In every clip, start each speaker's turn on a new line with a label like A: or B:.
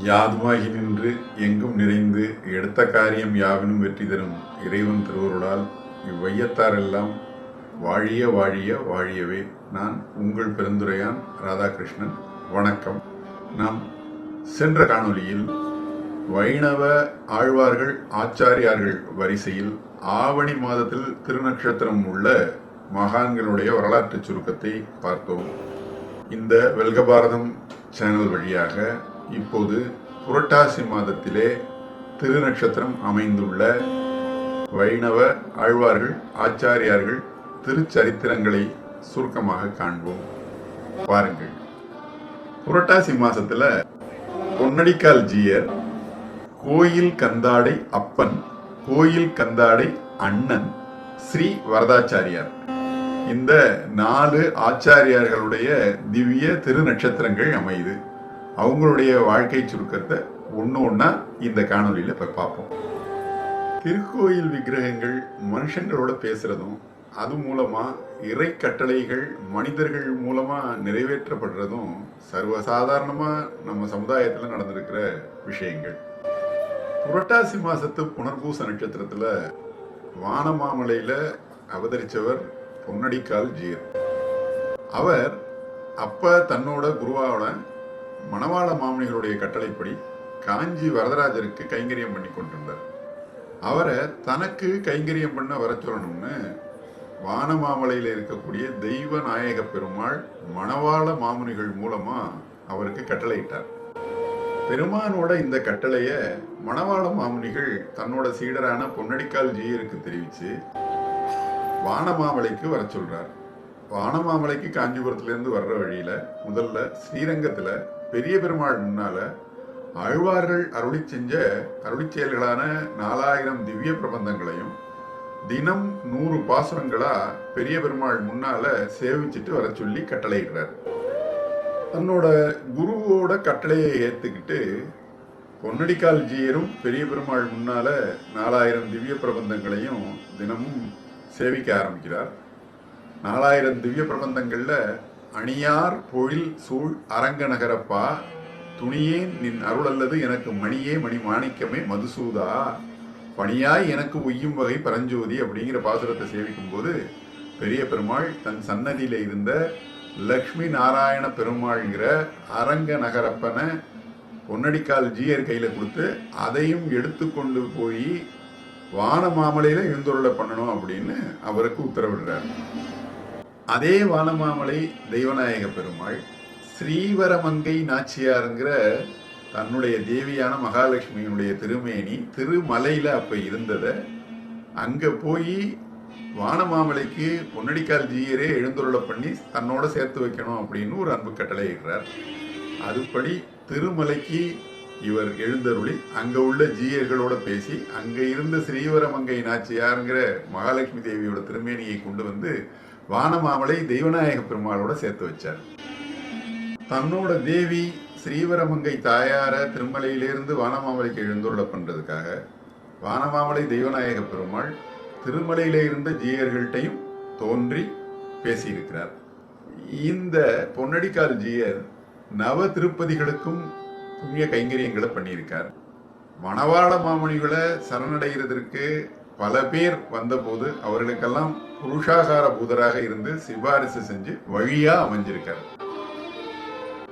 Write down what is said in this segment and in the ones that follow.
A: யாதுமாகி நின்று எங்கும் நிறைந்து எடுத்த காரியம் யாவினும் வெற்றி தரும் இறைவன் திருவருளால் இவ்வையத்தாரெல்லாம் வாழிய வாழிய வாழியவே. நான் உங்கள் பெருந்துரையான் ராதாகிருஷ்ணன். வணக்கம். நாம் சென்ற காணொளியில் வைணவ ஆழ்வார்கள் ஆச்சாரியார்கள் வரிசையில் ஆவணி மாதத்தில் திருநட்சத்திரம் உள்ள மகான்களுடைய வரலாற்று சுருக்கத்தை பார்த்தோம். இந்த வெல்க பாரதம் சேனல் வழியாக இப்போது புரட்டாசி மாதத்திலே திருநட்சத்திரம் அமைந்துள்ள வைணவ ஆழ்வார்கள் ஆச்சாரியார்கள் திருச்சரித்திரங்களை சுருக்கமாக காண்போம். பாருங்கள். புரட்டாசி மாசத்துல பொன்னடிக்கால் ஜீயர் கோயில் கந்தாடை அப்பன் கோயில் கந்தாடை அண்ணன் ஸ்ரீ வரதாச்சாரியார். இந்த நாலு ஆச்சாரியார்களுடைய திவ்ய திருநட்சத்திரங்கள் அமையுது. அவங்களுடைய வாழ்க்கை சுருக்கத்தை ஒன்று ஒன்றா இந்த காணொலியில் இப்போ பார்ப்போம். திருக்கோயில் விக்கிரகங்கள் மனுஷங்களோட பேசுகிறதும் அது மூலமாக இறை கட்டளைகள் மனிதர்கள் மூலமாக நிறைவேற்றப்படுறதும் சர்வசாதாரணமாக நம்ம சமுதாயத்தில் நடந்திருக்கிற விஷயங்கள். புரட்டாசி மாதத்து புனர்பூச நட்சத்திரத்தில் வானமாமலையில் அவதரித்தவர் பொன்னடிக்கால் ஜீர் அவர் அப்போ தன்னோட குருவாவோட மணவாள மாமனிகளுடைய கட்டளைப்படி காஞ்சி வரதராஜருக்கு கைங்கரியம் பண்ணி கொண்டிருந்தார். அவரை தனக்கு கைங்கரியம் பண்ண வர சொல்லணும்னு வானமாமலையில் இருக்கக்கூடிய தெய்வ நாயக பெருமாள் மணவாள மாமுனிகள் மூலமா அவருக்கு கட்டளையிட்டார். பெருமானோட இந்த கட்டளைய மணவாள மாமுனிகள் தன்னோட சீடரான பொன்னடிக்கால் ஜீயருக்கு தெரிவிச்சு வானமாமலைக்கு வர சொல்றார். வானமாமலைக்கு காஞ்சிபுரத்திலிருந்து வர்ற வழியில முதல்ல ஸ்ரீரங்கத்துல பெரிய பெருமாள் முன்னால ஆழ்வார்கள் அருளி செஞ்ச அருளி செயல்களான நாலாயிரம் திவ்ய பிரபந்தங்களையும் தினம் நூறு பாசுரங்களா பெரிய பெருமாள் முன்னால சேவிச்சுட்டு வர சொல்லி கட்டளையிடுறார். தன்னோட குருவோட கட்டளையை ஏத்துக்கிட்டு பொன்னடிக்கால் ஜீயரும் பெரிய பெருமாள் முன்னால நாலாயிரம் திவ்ய பிரபந்தங்களையும் தினமும் சேவிக்க ஆரம்பிக்கிறார். நாலாயிரம் திவ்ய பிரபந்தங்களில் அணியார் பொழில் சூழ் அரங்க நகரப்பா துணியேன் நின் அருள் அல்லது எனக்கு மணியே மணி மாணிக்கமே மதுசூதா. பணியாய் எனக்கு உய்யும் வகை பரஞ்சோதி அப்படிங்கிற பாசுரத்தை சேவிக்கும் போது பெரிய பெருமாள் தன் சன்னதியில இருந்த லக்ஷ்மி நாராயண பெருமாள்ங்கிற அரங்க நகரப்பனை பொன்னடிக்கால் ஜீயர் கையில கொடுத்து அதையும் எடுத்துக்கொண்டு போய் வான மாமலையில எழுந்துருளை பண்ணணும் அப்படின்னு அவருக்கு உத்தரவிடுறார். அதே வானமாமலை தெய்வநாயக பெருமாள் ஸ்ரீவரமங்கை நாச்சியாருங்கிற தன்னுடைய தேவியான மகாலட்சுமியினுடைய திருமேனி திருமலையில் அப்போ இருந்ததை அங்கே போய் வானமாமலைக்கு பொன்னடிக்கால் ஜீயரே எழுந்துருளை பண்ணி தன்னோட சேர்த்து வைக்கணும் அப்படின்னு ஒரு அன்பு கட்டளை இடுறார். அதுபடி திருமலைக்கு இவர் எழுந்தருளி அங்க உள்ள ஜீயர்களோட பேசி அங்க இருந்த ஸ்ரீவரமங்கை நாச்சியாருங்கிற மகாலட்சுமி தேவியோட திருமேனியை கொண்டு வந்து வானமாமலை தெய்வநாயக பெருமாளோட சேர்த்து வச்சார். தன்னோட தேவி ஸ்ரீவரமங்கை தாயார திருமலையிலிருந்து வானமாமலைக்கு எழுந்துருள பண்றதுக்காக வானமாமலை தெய்வநாயக பெருமாள் திருமலையில இருந்த ஜீயர்கள்ட்டையும் தோன்றி பேசியிருக்கிறார். இந்த பொன்னடிக்கால் ஜீயர் நவ திருப்பதிகளுக்கும் புண்ணிய கைங்கரியங்களை பண்ணியிருக்கார். மணவாள மாமணிகளை சரணடைகிறதற்கு பல பேர் வந்தபோது அவர்களுக்கெல்லாம் புருஷாகார பூதராக இருந்து சிபாரிசு செஞ்சு வழியா அமைஞ்சிருக்கார்.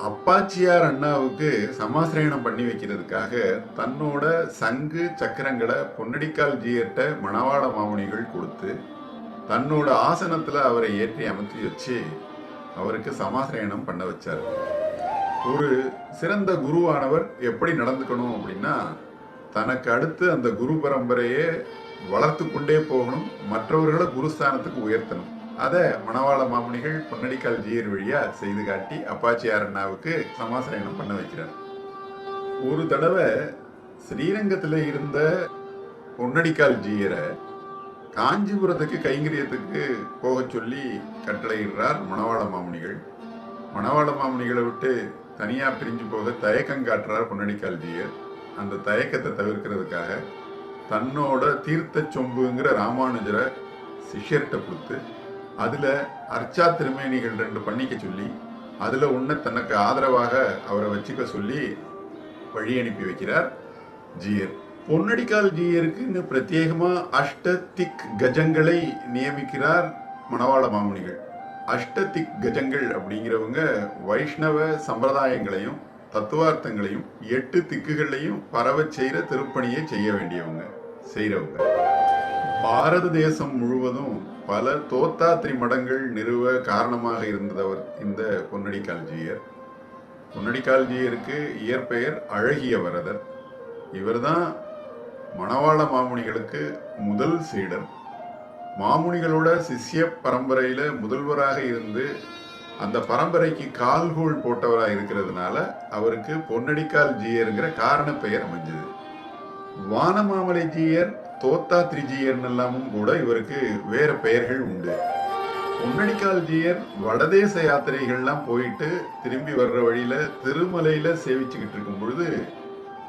A: அப்பாச்சியார் அண்ணாவுக்கு சமாசிரயணம் பண்ணி வைக்கிறதுக்காக தன்னோட சங்கு சக்கரங்களை பொன்னடிக்கால் ஜீயர்ட்ட மணவாள மாமுனிகள் கொடுத்து தன்னோட ஆசனத்தில் அவரை ஏற்றி அமர்த்தி வச்சு அவருக்கு சமாசிரயணம் பண்ண வச்சார். ஒரு சிறந்த குருவானவர் எப்படி நடந்துக்கணும் அப்படின்னா தனக்கு அடுத்து அந்த குரு பரம்பரையே வளர்த்து கொண்டே போகணும் மற்றவர்களை குருஸ்தானத்துக்கு உயர்த்தணும். அதை மணவாள மாமணிகள் பொன்னடிக்கால் ஜீயர் வழியா செய்து காட்டி அப்பாச்சியார் அண்ணாவுக்கு சமாசயனம் பண்ண வைக்கிறார். ஒரு தடவை ஸ்ரீரங்கத்தில் இருந்த பொன்னடிக்கால் ஜீயரை காஞ்சிபுரத்துக்கு கைங்கரியத்துக்கு போகச் சொல்லி கட்டளையிடுறார் மணவாள மாமுனிகள். மணவாள மாமுனிகளை விட்டு தனியாக பிரிஞ்சு போக தயக்கம் காட்டுறார் பொன்னடிக்கால் ஜீயர் அந்த தயக்கத்தை தவிர்க்கிறதுக்காக தன்னோட தீர்த்த சொம்புங்கிற ராமானுஜரை சிஷ்யர்கிட்ட கொடுத்து அதில் அர்ச்சா திருமேனிகள் ரெண்டு பண்ணிக்க சொல்லி அதில் ஒன்று தனக்கு ஆதரவாக அவரை வச்சுக்க சொல்லி வழி அனுப்பி வைக்கிறார் ஜீயர். பொன்னடிக்கால் ஜீயருக்கு இன்னும் அஷ்ட அஷ்டதிக் கஜங்களை நியமிக்கிறார் மணவாள மாமுனிகள். அஷ்டதிக் கஜங்கள் அப்படிங்கிறவங்க வைஷ்ணவ சம்பிரதாயங்களையும் தத்துவார்த்தங்களையும் எட்டு திக்குகளையும் பரவ செய்கிற திருப்பணியை செய்ய வேண்டியவங்க செய்கிறவங்க பாரத தேசம் முழுவதும் பல தோத்தாத்திரி மடங்கள் நிறுவ காரணமாக இருந்தவர் இந்த பொன்னடி கால்ஜியர் பொன்னடி கால்ஜியருக்கு இயற்பெயர் அழகிய வரதர் இவர்தான் மணவாள மாமுனிகளுக்கு முதல் சீடர். மாமுனிகளோட சிஷ்ய பரம்பரையில முதல்வராக இருந்து அந்த பரம்பரைக்கு கால்கோள் போட்டவராக இருக்கிறதுனால அவருக்கு பொன்னடிக்கால் ஜீயருங்கிற காரண பெயர் அமைஞ்சது. வானமாமலை ஜீயர் தோத்தாத்ரி ஜீயர்னு எல்லாமும் கூட இவருக்கு வேற பெயர்கள் உண்டு. பொன்னடிக்கால் ஜீயர் வடதேச யாத்திரைகள்லாம் போயிட்டு திரும்பி வர்ற வழியில திருமலையில சேவிச்சுக்கிட்டு இருக்கும் பொழுது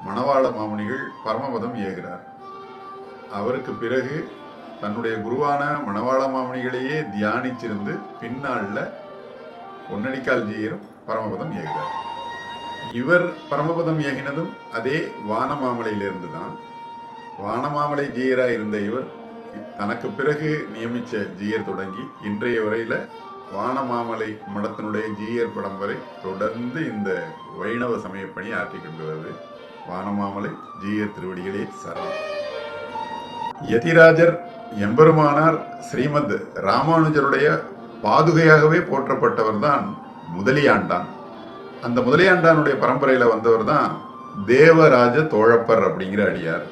A: மணவாள மாமுனிகள் பரமபதம் ஏகிறார். அவருக்கு பிறகு தன்னுடைய குருவான மணவாள மாமணிகளையே தியானிச்சிருந்து பின்னாளில் பொன்னடிக்கால் ஜீயரும் பரமபதம் ஏகிறார் இவர் பரமபதம் ஏகினதும் அதே வானமாமலையிலிருந்து தான் வானமாமலை ஜீயராக இருந்த இவர் தனக்கு பிறகு நியமித்த ஜீயர் தொடங்கி இன்றைய வரையில் வானமாமலை மடத்தினுடைய ஜீயர் படம் வரை தொடர்ந்து இந்த வைணவ சமயப்பணி ஆற்றிக் கொண்டு வருது வானமாமலை ஜீயர் திருவடிகளே சரணம். யதிராஜர் எம்பெருமானார் ஸ்ரீமத் ராமானுஜருடைய பாதுகையாகவே போற்றப்பட்டவர் தான் முதலியாண்டான். அந்த முதலியாண்டானுடைய பரம்பரையில் வந்தவர் தான் தேவராஜ தோழப்பர் அப்படிங்கிற அடியார்.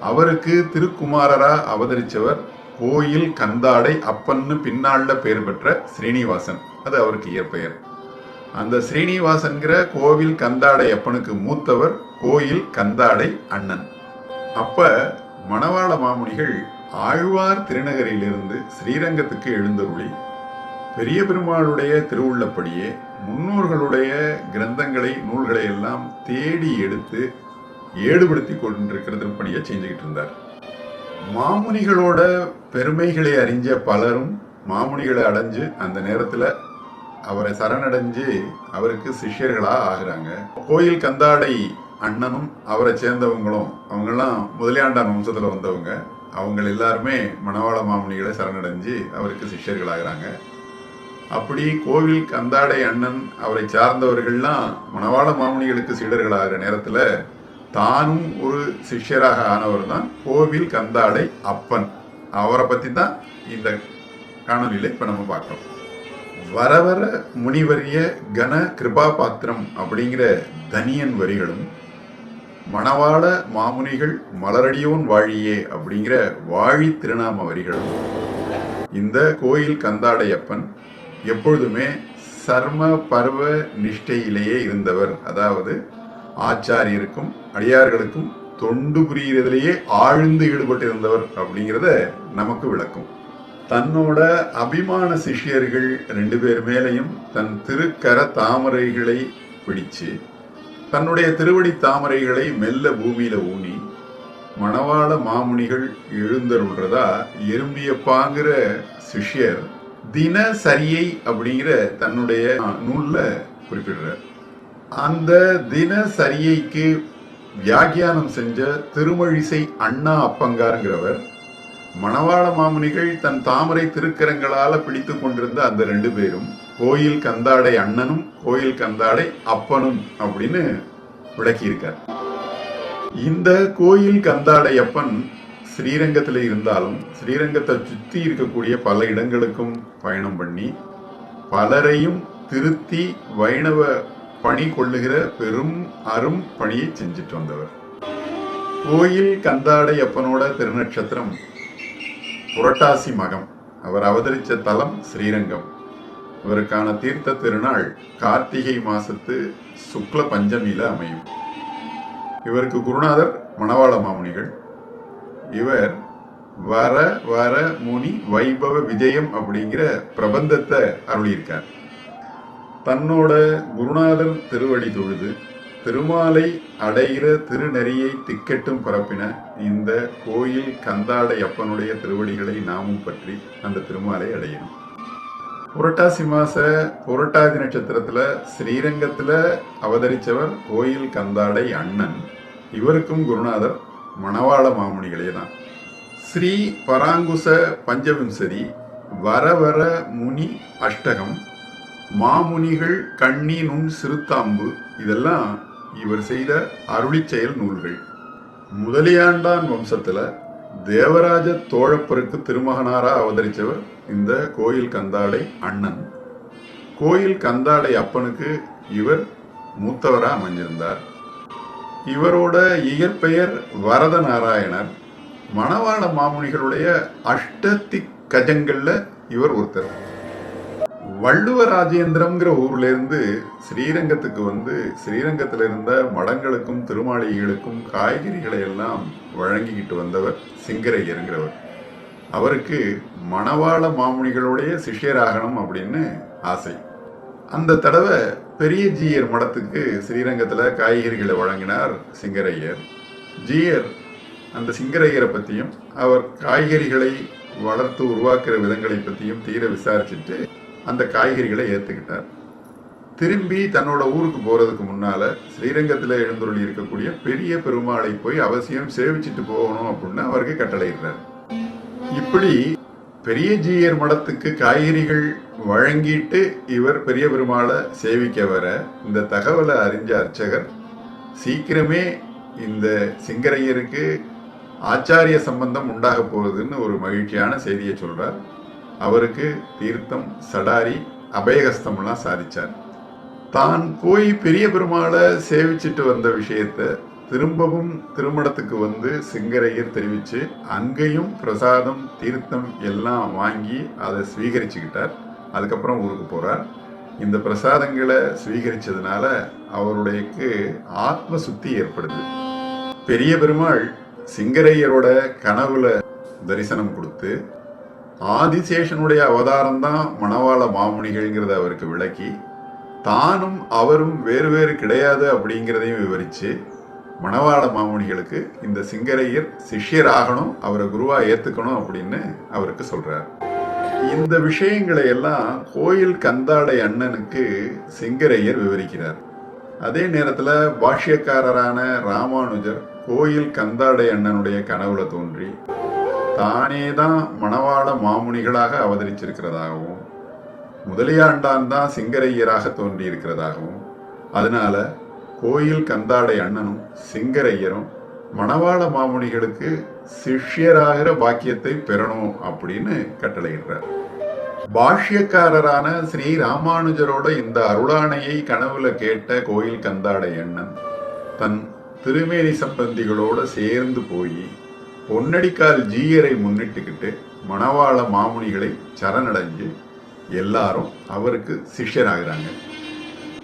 A: அவருக்கு திருக்குமாரரா அவதரித்தவர் கோயில் கந்தாடை அப்பன்னு பின்னாளில் பேர் பெற்ற ஸ்ரீனிவாசன். அது அவருக்கு இயற்பெயர். அந்த ஸ்ரீனிவாசன்கிற கோவில் கந்தாடை அப்பனுக்கு மூத்தவர் கோயில் கந்தாடை அண்ணன். அப்ப மணவாள மாமுனிகள் ஆழ்வார் திருநகரிலிருந்து ஸ்ரீரங்கத்துக்கு எழுந்தருளி பெரிய பெருமாளுடைய திருவுள்ளப்படியே முன்னோர்களுடைய கிரந்தங்களை நூல்களை எல்லாம் தேடி எடுத்து ஏடுபடுத்தி கொண்டிருக்கிற திருப்பணியை செஞ்சுக்கிட்டு இருந்தார். மாமுனிகளோட பெருமைகளை அறிஞ்ச பலரும் மாமுனிகளை அடைஞ்சு அந்த நேரத்தில் அவரை சரணடைஞ்சு அவருக்கு சிஷ்யர்களாக ஆகிறாங்க. கோயில் கந்தாடை அண்ணனும் அவரை சேர்ந்தவங்களும் அவங்கெல்லாம் முதலியாண்டான் வம்சத்தில் வந்தவங்க. அவங்க எல்லாருமே மணவாள மாமுனிகளை சரணடைஞ்சு அவருக்கு சிஷ்யர்களாகிறாங்க. அப்படி கோவில் கந்தாடை அண்ணன் அவரை சார்ந்தவர்கள்லாம் மணவாள மாமுனிகளுக்கு சீடர்களாகிற நேரத்தில் தானும் ஒரு சிஷ்யராக ஆனவர் தான் கோவில் கந்தாடை அப்பன். அவரை பற்றி தான் இந்த காணொலியில் இப்போ நம்ம பார்க்குறோம். வர வர முனிவரிய கன கிருபா பாத்திரம் அப்படிங்கிற தனியன் வரிகளும் மணவாள மாமுனிகள் மலரடியோன் வாழியே அப்படிங்கிற வாழி திருநாம வரிகள் இந்த கோயில் கந்தாடையப்பன் எப்பொழுதுமே சர்ம பர்வ நிஷ்டையிலேயே இருந்தவர். அதாவது ஆச்சாரியருக்கும் அடியார்களுக்கும் தொண்டு புரிகிறதுலேயே ஆழ்ந்து ஈடுபட்டிருந்தவர் அப்படிங்கிறத நமக்கு விளக்கும். தன்னோட அபிமான சிஷ்யர்கள் ரெண்டு பேர் மேலையும் தன் திருக்கர தாமரைகளை பிடிச்சு தன்னுடைய திருவடி தாமரைகளை மெல்ல பூமியில ஊனி மணவாள மாமுனிகள் எழுந்தருள்றதா எறும்பியப்பாங்கிற சிஷ்யர் தினசரியை அப்படிங்கிற தன்னுடைய நூல்ல குறிப்பிடுறார். அந்த தினசரியைக்கு வியாக்கியானம் செஞ்ச திருமழிசை அண்ணா அப்பங்காருங்கிறவர் மணவாள மாமுனிகள் தன் தாமரை திருக்கரங்களால பிடித்து கொண்டிருந்த அந்த ரெண்டு பேரும் கோயில் கந்தாடை அண்ணனும் கோயில் கந்தாடை அப்பனும் அப்படின்னு விளக்கியிருக்கார். இந்த கோயில் கந்தாடை அப்பன் ஸ்ரீரங்கத்தில் இருந்தாலும் ஸ்ரீரங்கத்தை சுற்றி இருக்கக்கூடிய பல இடங்களுக்கும் பயணம் பண்ணி பலரையும் திருத்தி வைணவ பணி கொள்ளுகிற பெரும் அரும் பணியை செஞ்சுட்டு வந்தவர். கோயில் கந்தாடை அப்பனோட திருநட்சத்திரம் புரட்டாசி மகம். அவர் அவதரித்த தலம் ஸ்ரீரங்கம். இவருக்கான தீர்த்த திருநாள் கார்த்திகை மாசத்து சுக்ல பஞ்சமியில அமையும். இவருக்கு குருநாதர் மணவாள மாமுனிகள். இவர் வர வர முனி வைபவ விஜயம் அப்படிங்கிற பிரபந்தத்தை அருளியிருக்கார். தன்னோட குருநாதர் திருவடி தொழுது திருமாலை அடைகிற திருநெறியை திக்கெட்டும் பரப்பின இந்த கோயில் கந்தாடை அப்பனுடைய திருவடிகளை நாமும் பற்றி அந்த திருமாலை அடையணும். புரட்டாசி மாச புரட்டாதி நட்சத்திரத்துல ஸ்ரீரங்கத்துல அவதரிச்சவர் கோயில் கந்தாடை அண்ணன். இவருக்கும் குருநாதர் மணவாள மாமுனிகளே தான். ஸ்ரீ பராங்குச பஞ்சவிம்சரி வர வர முனி அஷ்டகம் மாமுனிகள் கண்ணி நுண் சிறுத்தாம்பு இதெல்லாம் இவர் செய்த அருளிச்செயல் நூல்கள். முதலியாண்டான் வம்சத்துல தேவராஜ தோழப்பருக்கு திருமகனாரா அவதரித்தவர் இந்த கோயில் கந்தாடை அண்ணன். கோயில் கந்தாடை அப்பனுக்கு இவர் மூத்தவராக அமைஞ்சிருந்தார். இவரோட இயற்பெயர் வரத நாராயணர் மணவாள மாமுனிகளுடைய அஷ்டத்தி கஜங்களில் இவர் ஒருத்தர். வள்ளுவ ராஜேந்திரம்ங்கிற ஊர்ல இருந்து ஸ்ரீரங்கத்துக்கு வந்து ஸ்ரீரங்கத்துல இருந்த மடங்களுக்கும் திருமாளிகைகளுக்கும் காய்கறிகளை எல்லாம் வழங்கிக்கிட்டு வந்தவர் சிங்கரையருங்கிறவர். அவருக்கு மணவாள மாமுனிகளுடைய சிஷ்யராகணும் அப்படின்னு ஆசை. அந்த தடவை பெரிய ஜீயர் மடத்துக்கு ஸ்ரீரங்கத்துல காய்கறிகளை வழங்கினார் சிங்கரையர். ஜீயர் அந்த சிங்கரையரை பத்தியும் அவர் காய்கறிகளை வளர்த்து உருவாக்குற விதங்களை பத்தியும் தீர விசாரிச்சுட்டு அந்த காய்கறிகளை ஏற்றுக்கிட்டார் திரும்பி தன்னோட ஊருக்கு போறதுக்கு முன்னால ஸ்ரீரங்கத்தில் எழுந்துருளி இருக்கக்கூடிய பெரிய பெருமாளை போய் அவசியம் சேவிச்சிட்டு போகணும் அப்படின்னு அவருக்கு கட்டளையிடுறார். இப்படி பெரிய ஜீயர் மடத்துக்கு காய்கறிகள் வழங்கிட்டு இவர் பெரிய பெருமாளை சேவிக்க வர இந்த தகவலை அறிஞ்ச அர்ச்சகர் சீக்கிரமே இந்த சிங்கரையருக்கு ஆச்சாரிய சம்பந்தம் உண்டாக போகுதுன்னு ஒரு மகிழ்ச்சியான செய்தியை சொல்றார். அவருக்கு தீர்த்தம் சடாரி அபயகஸ்தம்லாம் சாதிச்சார். தான் போய் பெரிய பெருமாளை சேவிச்சிட்டு வந்த விஷயத்த திரும்பவும் திருமணத்துக்கு வந்து சிங்கரையர் தெரிவிச்சு அங்கேயும் பிரசாதம் தீர்த்தம் எல்லாம் வாங்கி அதை ஸ்வீகரிச்சுக்கிட்டார். அதுக்கப்புறம் ஊருக்கு போகிறார் இந்த பிரசாதங்களை ஸ்வீகரிச்சதுனால அவருடையக்கு ஆத்ம சுத்தி ஏற்படுது. பெரிய பெருமாள் சிங்கரையரோட கனவுல தரிசனம் கொடுத்து ஆதிசேஷனுடைய அவதாரம் தான் மணவாள மாமுனிகள்ங்கிறத அவருக்கு விளக்கி தானும் அவரும் வேறு வேறு கிடையாது அப்படிங்கிறதையும் விவரித்து மணவாள மாமுனிகளுக்கு இந்த சிங்கரையர் சிஷ்யர் ஆகணும் அவரை குருவாக ஏற்றுக்கணும் அப்படின்னு அவருக்கு சொல்கிறார் இந்த விஷயங்களை எல்லாம் கோயில் கந்தாடை அண்ணனுக்கு சிங்கரையர் விவரிக்கிறார். அதே நேரத்தில் பாஷ்யக்காரரான ராமானுஜர் கோயில் கந்தாடை அண்ணனுடைய கனவுல தோன்றி தானே தான் மணவாள மாமுனிகளாக அவதரிச்சிருக்கிறதாகவும் முதலியாண்டான் தான் சிங்கரையராக தோன்றி இருக்கிறதாகவும் அதனால கோயில் கந்தாடை அண்ணனும் சிங்கரையரும் மணவாள மாமுனிகளுக்கு சிஷ்யராகிற பாக்கியத்தை பெறணும் அப்படின்னு கட்டளையிடுறார். பாஷ்யக்காரரான ஸ்ரீ ராமானுஜரோட இந்த அருளானையை கனவுல கேட்ட கோயில் கந்தாடை அண்ணன் தன் திருமேனி சம்பந்திகளோட சேர்ந்து போய் பொன்னடிக்கால் ஜீயரை முன்னிட்டுக்கிட்டு மணவாள மாமுனிகளை சரணடைஞ்சு எல்லாரும் அவருக்கு சிஷ்யராகிறாங்க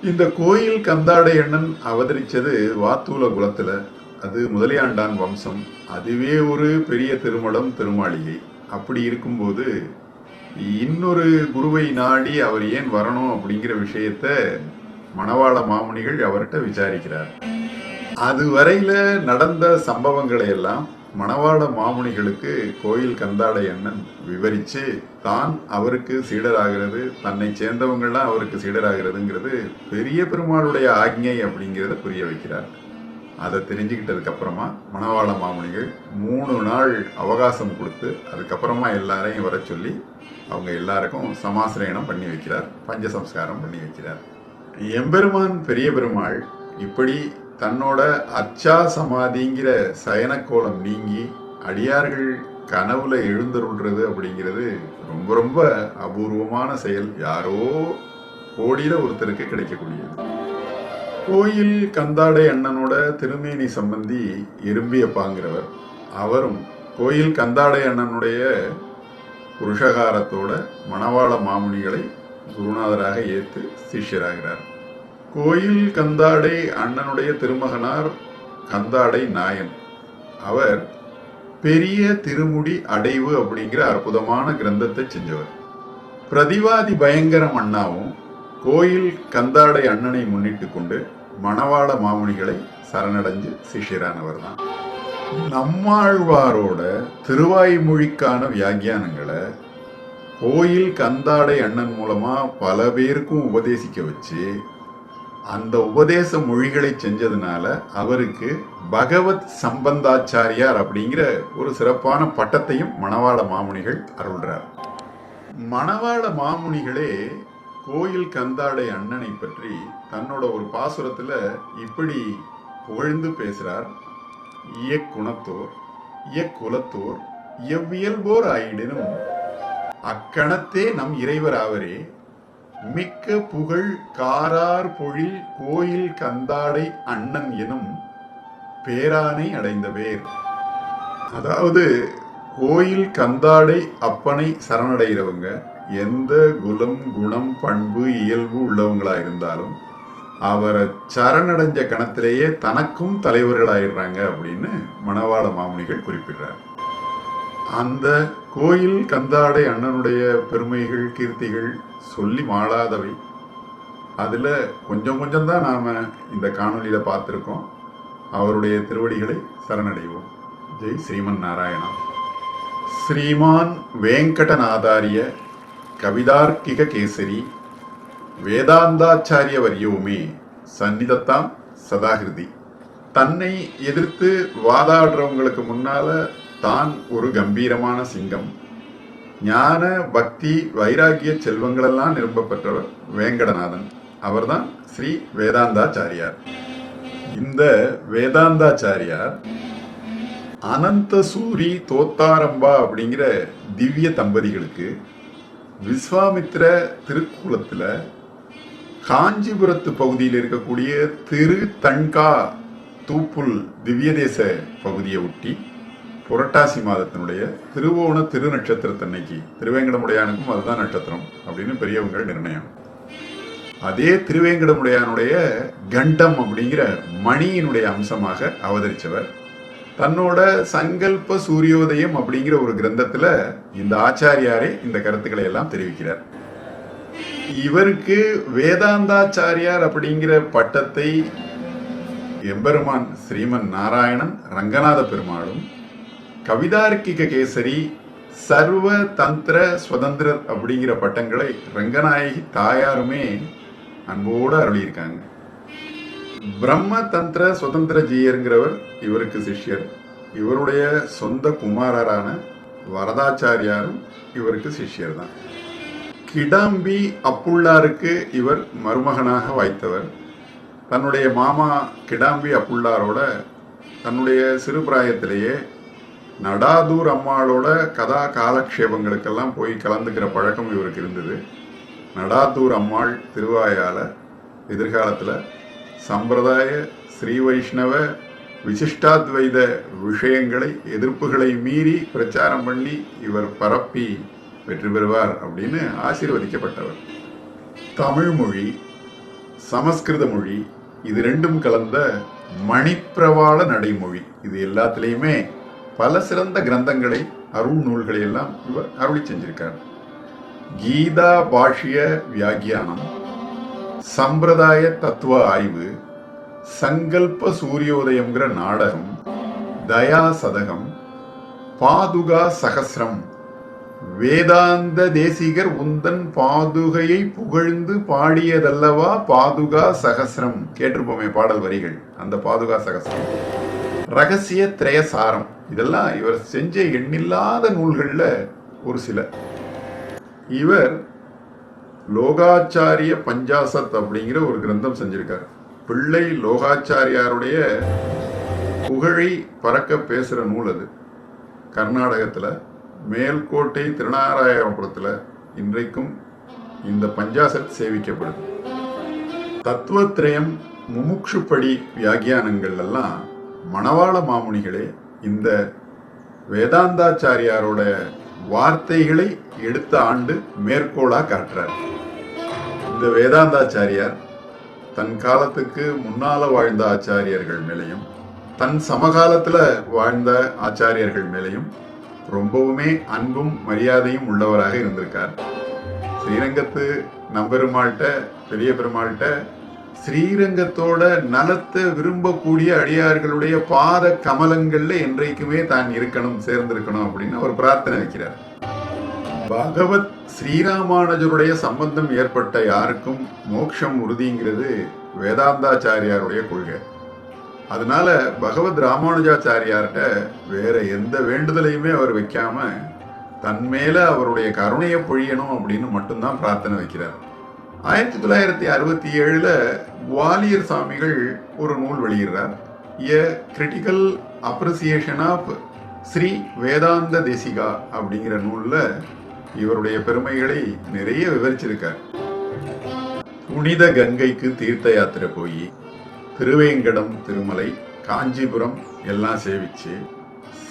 A: இந்த கோயில் கந்தாடையண்ணன் அவதரிச்சது வாத்தூல குலத்துல அது முதலியாண்டான் வம்சம். அதுவே ஒரு பெரிய திருமடம் திருமாளிகை. அப்படி இருக்கும்போது இன்னொரு குருவை நாடி அவர் ஏன் வரணும் அப்படிங்கிற விஷயத்த மணவாள மாமுனிகள் அவர்கிட்ட விசாரிக்கிறார். அது வரையில நடந்த சம்பவங்களை எல்லாம் மணவாள மாமுனிகளுக்கு கோயில் கந்தாடை அண்ணன் விவரித்து தான் அவருக்கு சீடராகிறது தன்னை சேர்ந்தவங்கள்லாம் அவருக்கு சீடராகிறதுங்கிறது பெரிய பெருமாளுடைய ஆக்ஞை அப்படிங்கிறத புரிய வைக்கிறார். அதை தெரிஞ்சுக்கிட்டதுக்கப்புறமா மணவாள மாமுனிகள் மூணு நாள் அவகாசம் கொடுத்து அதுக்கப்புறமா எல்லாரையும் வர சொல்லி அவங்க எல்லாருக்கும் சமாசிரயணம் பண்ணி வைக்கிறார் பஞ்சசம்ஸ்காரம் பண்ணி வைக்கிறார். எம்பெருமான் பெரிய பெருமாள் இப்படி தன்னோட அச்சா சமாதிங்கிற சயனக்கோலம் நீங்கி அடியார்கள் கனவுல எழுந்தருள்றது அப்படிங்கிறது ரொம்ப ரொம்ப அபூர்வமான செயல். யாரோ கோடியில ஒருத்தருக்கு கிடைக்கக்கூடியது. கோயில் கந்தாடை அண்ணனோட திருமேனி சம்பந்தி எறும்பியப்பாங்கிறவர் அவரும் கோயில் கந்தாடை அண்ணனுடைய புருஷகாரத்தோட மணவாள மாமுனிகளை குருநாதராக ஏற்று சிஷ்யராகிறார். கோயில் கந்தாடை அண்ணனுடைய திருமகனார் கந்தாடை நாயன். அவர் பெரிய திருமுடி அடைவு அப்படிங்கிற அற்புதமான கிரந்தத்தை செஞ்சவர். பிரதிவாதி பயங்கரம் அண்ணாவும் கோயில் கந்தாடை அண்ணனை முன்னிட்டு கொண்டு மணவாள மாமுனிகளை சரணடைஞ்சு சிஷ்யரானவர் தான். நம்மாழ்வாரோட திருவாய்மொழிக்கான வியாக்கியானங்களை கோயில் கந்தாடை அண்ணன் மூலமா பல பேருக்கும் உபதேசிக்க வச்சு அந்த உபதேச மொழிகளை செஞ்சதுனால அவருக்கு பகவத் சம்பந்தாச்சாரியார் அப்படிங்கிற ஒரு சிறப்பான பட்டத்தையும் மணவாள மாமுனிகள் அருள்றார். மணவாள மாமுனிகளே கோயில் கந்தாடை அண்ணனை பற்றி தன்னோட ஒரு பாசுரத்தில் இப்படி புகழ்ந்து பேசுகிறார் இயக்குணத்தோர் இயக்குலத்தோர் எவ்வியல்போர் ஆயிடினும் அக்கணத்தே நம் இறைவர் ஆவரே மிக்க புகழ் காரார் பொழில் கோயில் கந்தாடை அண்ணன் எனும் பேரானை அடைந்த பேர் அதாவது கோயில் கந்தாடை அப்பனை சரணடைகிறவங்க எந்த குலம் குணம் பண்பு இயல்பு உள்ளவங்களா இருந்தாலும் அவரை சரணடைஞ்ச கணத்திலேயே தனக்கும் தலைவர்களாயிடுறாங்க அப்படின்னு மணவாள மாமுனிகள் குறிப்பிடுறார். அந்த கோயில் கந்தாடை அண்ணனுடைய பெருமைகள் கீர்த்திகள் சொல்லி மாளாதவை. அதில் கொஞ்சம் கொஞ்சம் தான் நாம் இந்த காணொலியில் பார்த்துருக்கோம். அவருடைய திருவடிகளை சரணடைவோம். ஜெய் ஸ்ரீமன் நாராயணா. ஸ்ரீமான் வேங்கடநாதாரிய கவிதார்க்கிக கேசரி வேதாந்தாச்சாரிய வரியோமே சந்நிதத்தாம் சதாகிருதி. தன்னை எதிர்த்து வாதாடுறவங்களுக்கு முன்னால் தான் ஒரு கம்பீரமான சிங்கம். ஞான பக்தி வைராகிய செல்வங்களெல்லாம் நிரம்ப பெற்றவர் வேங்கடநாதன். அவர்தான் ஸ்ரீ வேதாந்தாச்சாரியார். இந்த வேதாந்தாச்சாரியார் அனந்த சூரி தோத்தாரம்பா அப்படிங்கிற திவ்ய தம்பதிகளுக்கு விஸ்வாமித்திர திருக்குளத்தில் காஞ்சிபுரத்து பகுதியில் இருக்கக்கூடிய திரு தன்கா தூப்புல் திவ்யதேச பகுதியை ஒட்டி புரட்டாசி மாதத்தினுடைய திருவோண திரு நட்சத்திரத்தன்னைக்கு திருவேங்கடமுடையானுக்கும் அதுதான் நட்சத்திரம் அப்படின்னு பெரியவங்கள் நிர்ணயம். அதே திருவேங்கடமுடையானுடைய கண்டம் அப்படிங்கிற மணியினுடைய அம்சமாக அவதரிச்சவர். தன்னோட சங்கல்ப சூரியோதயம் அப்படிங்கிற ஒரு கிரந்தத்துல இந்த ஆச்சாரியாரே இந்த கருத்துக்களை எல்லாம் தெரிவிக்கிறார். இவருக்கு வேதாந்தாச்சாரியார் அப்படிங்கிற பட்டத்தை எம்பெருமான் ஸ்ரீமன் நாராயணன் ரங்கநாத பெருமாளும் கவிதார்க்கிக கேசரி சர்வ தந்திர சுதந்திரர் அப்படிங்கிற பட்டங்களை ரங்கநாயகி தாயாருமே அன்போடு அருளியிருக்காங்க. பிரம்ம தந்திர சுதந்திர ஜீயருங்கிறவர் இவருக்கு சிஷ்யர். இவருடைய சொந்த குமாரரான வரதாச்சாரியாரும் இவருக்கு சிஷ்யர் தான் கிடாம்பி அப்புள்ளாருக்கு இவர் மருமகனாக வாய்த்தவர். தன்னுடைய மாமா கிடாம்பி அப்புள்ளாரோட தன்னுடைய சிறு பிராயத்திலேயே நடாதூர் அம்மாளோட கதா காலக்ஷேபங்களுக்கெல்லாம் போய் கலந்துக்கிற பழக்கம் இவருக்கு இருந்தது. நடாதூர் அம்மாள் திருவாயால எதிர்காலத்தில் சம்பிரதாய ஸ்ரீ வைஷ்ணவ விசிஷ்டாத்வைத விஷயங்களை எதிர்ப்புகளை மீறி பிரச்சாரம் பண்ணி இவர் பரப்பி வெற்றி பெறுவார் அப்படின்னு ஆசீர்வதிக்கப்பட்டவர். தமிழ் மொழி சமஸ்கிருத மொழி இது ரெண்டும் கலந்த மணிப்பிரவாள நடைமொழி. இது எல்லாத்துலேயுமே பல சிறந்த கிரந்தங்களை அருள் நூல்களை எல்லாம் இவர் அருளி செஞ்சிருக்கார். கீதா பாஷ்ய வியாக்கியானம் சம்பிரதாய தத்துவ ஆய்வு சங்கல்ப சூரியோதயம்ங்கிற நாடகம் தயா சதகம் பாதுகா சகசிரம் வேதாந்த தேசிகர் உந்தன் பாதுகையை புகழ்ந்து பாடியதல்லவா பாதுகா சகசிரம். கேட்டிருப்போமே பாடல் வரிகள் அந்த பாதுகா சகசிரம். ரகசிய திரயசாரம். இதெல்லாம் இவர் செஞ்ச எண்ணில்லாத நூல்களில் ஒரு சில. இவர் லோகாச்சாரிய பஞ்சாசத் அப்படிங்கிற ஒரு கிரந்தம் செஞ்சிருக்கார். பிள்ளை லோகாச்சாரியாருடைய புகழை பறக்க பேசுகிற நூல் அது. கர்நாடகத்தில் மேல்கோட்டை திருநாராயணபுரத்தில் இன்றைக்கும் இந்த பஞ்சாசத் சேவிக்கப்படுது. தத்துவத்திரயம் முமுட்சுப்படி வியாகியானங்கள் எல்லாம் மணவாள மாமுனிகளே இந்த வேதாந்தாச்சாரியாரோட வார்த்தைகளை எடுத்த ஆண்டு மேற்கோளா காட்டுறார் இந்த வேதாந்தாச்சாரியார் தன் காலத்துக்கு முன்னால வாழ்ந்த ஆச்சாரியர்கள் மேலையும் தன் சமகாலத்துல வாழ்ந்த ஆச்சாரியர்கள் மேலையும் ரொம்பவுமே அன்பும் மரியாதையும் உள்ளவராக இருந்திருக்கார். ஸ்ரீரங்கத்து நம்பெருமாள்கிட்ட பெரிய பெருமாள்கிட்ட ஸ்ரீரங்கத்தோட நலத்தை விரும்பக்கூடிய அடியார்களுடைய பாத கமலங்கள்ல என்றைக்குமே தான் இருக்கணும் சேர்ந்திருக்கணும் அப்படின்னு அவர் பிரார்த்தனை வைக்கிறார். பகவத் ஸ்ரீராமானுஜருடைய சம்பந்தம் ஏற்பட்ட யாருக்கும் மோட்சம் உறுதிங்கிறது வேதாந்தாச்சாரியாருடைய கொள்கை. அதனால பகவத் ராமானுஜாச்சாரியார்கிட்ட வேற எந்த வேண்டுதலையுமே அவர் வைக்காம தன் மேல அவருடைய கருணையை பொழியணும் அப்படின்னு மட்டும்தான் பிரார்த்தனை வைக்கிறார். ஆயிரத்தி தொள்ளாயிரத்தி அறுபத்தி ஏழுல குவாலியர் சாமிகள் ஒரு நூல் வெளியிடுறார். A critical appreciation of Sri Vedanta Desika அப்படிங்கிற நூல்ல இவருடைய பெருமைகளை நிறைய விவரிச்சிருக்கார். புனித கங்கைக்கு தீர்த்த யாத்திரை போய் திருவேங்கடம் திருமலை காஞ்சிபுரம் எல்லாம் சேவிச்சு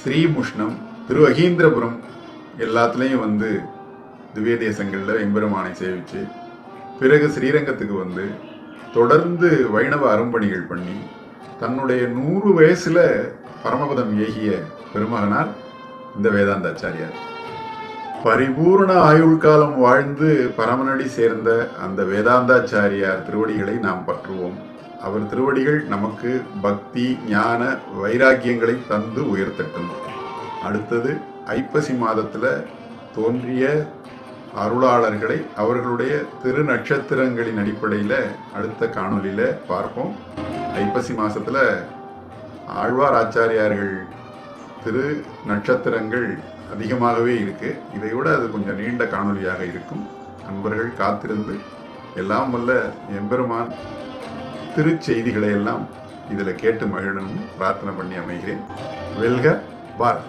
A: ஸ்ரீமுஷ்ணம் திருவகீந்திரபுரம் எல்லாத்துலேயும் வந்து திவ்ய தேசங்களில் எம்பெருமானை சேவிச்சு பிறகு ஸ்ரீரங்கத்துக்கு வந்து தொடர்ந்து வைணவ அரும்பணிகள் பண்ணி தன்னுடைய நூறு வயசுல பரமபதம் ஏகிய பெருமகனார் இந்த வேதாந்தாச்சாரியார். பரிபூர்ண ஆயுள் காலம் வாழ்ந்து பரமனடி சேர்ந்த அந்த வேதாந்தாச்சாரியார் திருவடிகளை நாம் பற்றுவோம். அவர் திருவடிகள் நமக்கு பக்தி ஞான வைராக்கியங்களை தந்து உயர்த்தட்டும். அடுத்தது ஐப்பசி மாதத்துல தோன்றிய அருளாளர்களை அவர்களுடைய திரு நட்சத்திரங்களின் அடிப்படையில் அடுத்த காணொலியில் பார்ப்போம். ஐப்பசி மாதத்தில் ஆழ்வார் ஆச்சாரியார்கள் திரு நட்சத்திரங்கள் அதிகமாகவே இருக்குது இதை விட அது கொஞ்சம் நீண்ட காணொலியாக இருக்கும். நண்பர்கள் காத்திருந்து எல்லாம் வல்ல எம்பெருமான் திருச்செய்திகளை எல்லாம் இதில் கேட்டு மகிழணும் பிரார்த்தனை பண்ணி அமைகிறேன். வெல்க பார்